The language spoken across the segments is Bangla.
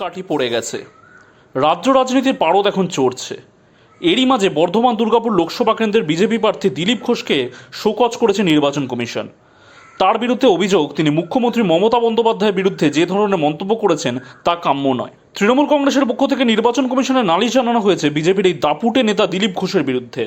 কাঠি পড়ে গেছে। রাজ্য রাজনীতির পারদ এখন চড়ছে। এরই মাঝে বর্ধমান দুর্গাপুর লোকসভা কেন্দ্রের বিজেপি প্রার্থী দিলীপ ঘোষকে শোকজ করেছে নির্বাচন কমিশন। তার বিরুদ্ধে অভিযোগ, তিনি মুখ্যমন্ত্রী মমতা বন্দ্যোপাধ্যায়ের বিরুদ্ধে যে ধরনের মন্তব্য করেছেন তা কাম্য নয়। তৃণমূল কংগ্রেসের পক্ষ থেকে নির্বাচন কমিশনে নালিশ জানানো হয়েছে বিজেপির এই দাপুটে নেতা দিলীপ ঘোষের বিরুদ্ধে।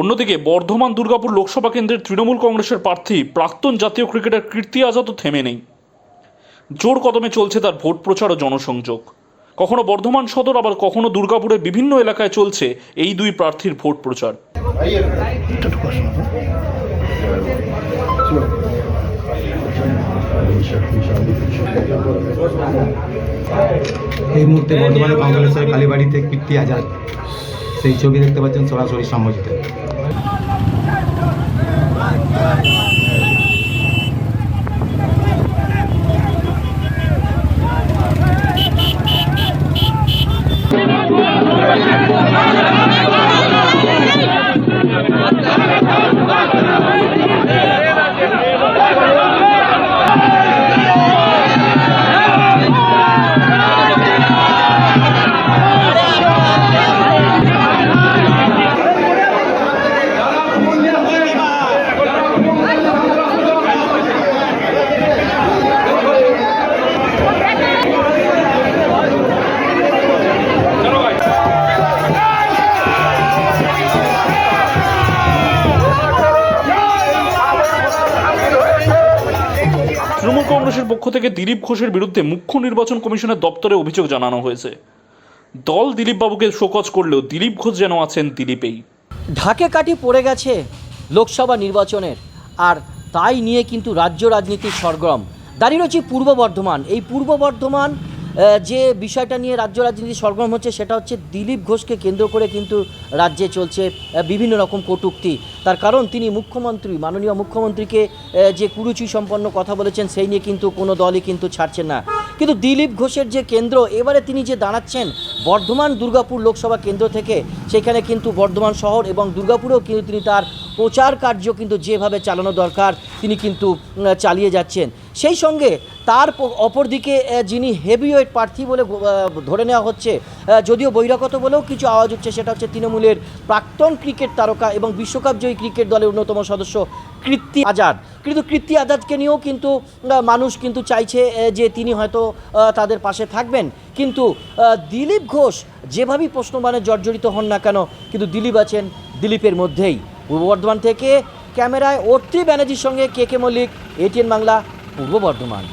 অন্যদিকে, বর্ধমান দুর্গাপুর লোকসভা কেন্দ্রের তৃণমূল কংগ্রেসের প্রার্থী প্রাক্তন জাতীয় ক্রিকেটার কীর্তি আজাদও থেমে নেই। জোর কদমে চলছে তার ভোট প্রচার ও জনসংযোগ। কখনো বর্ধমান সদর, আবার কখনো দুর্গাপুরের বিভিন্ন এলাকায় চলছে এই দুই প্রার্থীর ভোট প্রচার। এই মুহূর্তে বর্তমানে কংগ্রেসের কালীবাড়িতে কীর্তি আজাদ। সেই ছবি দেখতে পাচ্ছেন সরাসরি সম্মতিতে তৃণমূল কংগ্রেসের পক্ষ থেকে দিলীপ ঘোষের বিরুদ্ধে মুখ্য নির্বাচন কমিশনের দপ্তরে অভিযোগ জানানো হয়েছে। দল দিলীপবাবুকে শোকজ করলেও দিলীপ ঘোষ যেন আছেন দিলীপেই। ঢাকে কাটি পড়ে গেছে লোকসভা নির্বাচনের, আর তাই নিয়ে কিন্তু রাজ্য রাজনীতির সরগরম। দাঁড়িয়ে রয়েছে পূর্ব বর্ধমান। এই পূর্ব বর্ধমান যে বিষয়টা নিয়ে রাজ্য রাজনীতি সরগরম হচ্ছে, সেটা হচ্ছে দিলীপ ঘোষকে কেন্দ্র করে কিন্তু রাজ্যে চলছে বিভিন্ন রকম কটুক্তি। তার কারণ তিনি মুখ্যমন্ত্রী, মাননীয় মুখ্যমন্ত্রীকে যে কুরুচি সম্পন্ন কথা বলেছেন, সেই নিয়ে কিন্তু কোনো দলই কিন্তু ছাড়ছেন না। কিন্তু দিলীপ ঘোষের যে কেন্দ্র, এবারে তিনি যে দাঁড়াচ্ছেন, বর্ধমান দুর্গাপুর লোকসভা কেন্দ্র থেকে সেখানে কিন্তু বর্ধমান শহর এবং দুর্গাপুরেও কিন্তু তিনি তার প্রচার কার্য কিন্তু যেভাবে চালানো দরকার, তিনি কিন্তু চালিয়ে যাচ্ছেন। সেই সঙ্গে তার অপরদিকে যিনি হেভিওয়েট প্রার্থী বলে ধরে নেওয়া হচ্ছে যদিও বহিরাগত বলেও কিছু আওয়াজ হচ্ছে সেটা হচ্ছে তৃণমূলের প্রাক্তন ক্রিকেট তারকা এবং বিশ্বকাপ জয়ী ক্রিকেট দলের অন্যতম সদস্য কৃত্তি আজাদ। কিন্তু কৃত্তি আজাদকে নিয়েও কিন্তু মানুষ কিন্তু চাইছে যে তিনি হয়তো তাদের পাশে থাকবেন। কিন্তু দিলীপ ঘোষ যেভাবেই প্রশ্নবানে জর্জরিত হন না কেন? কিন্তু দিলীপ আছেন দিলীপের মধ্যেই। পূর্ব বর্ধমান থেকে ক্যামেরায় অর্থী ব্যানার্জির সঙ্গে K K Mallick ATN Bangla, Purba Bardhaman.